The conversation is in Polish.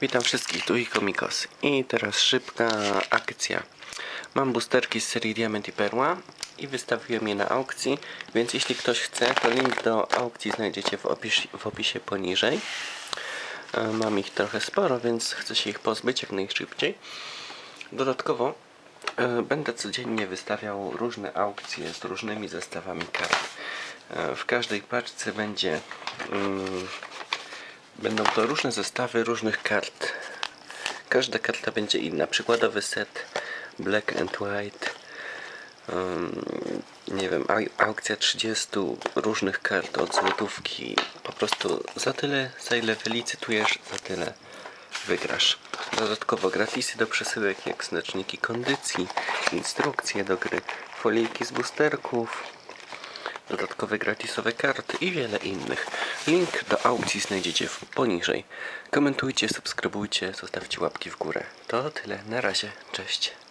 Witam wszystkich, tu i Komikos. I teraz szybka akcja. Mam boosterki z serii Diament i Perła i wystawiłem je na aukcji, więc jeśli ktoś chce, to link do aukcji znajdziecie w opisie, w opisie poniżej. E, Mam ich trochę sporo, więc chcę się ich pozbyć jak najszybciej. Dodatkowo e, będę codziennie wystawiał różne aukcje z różnymi zestawami kart. E, W każdej paczce będzie mm, Będą to różne zestawy różnych kart. Każda karta będzie inna. Przykładowy set Black and White. Um, nie wiem, au- aukcja 30 różnych kart od złotówki. Po prostu za tyle, za ile wylicytujesz, za tyle wygrasz. Dodatkowo gratisy do przesyłek, jak znaczniki kondycji, instrukcje do gry, folijki z boosterków, dodatkowe gratisowe karty i wiele innych. Link do aukcji znajdziecie poniżej. Komentujcie, subskrybujcie, zostawcie łapki w górę. To tyle, na razie, cześć.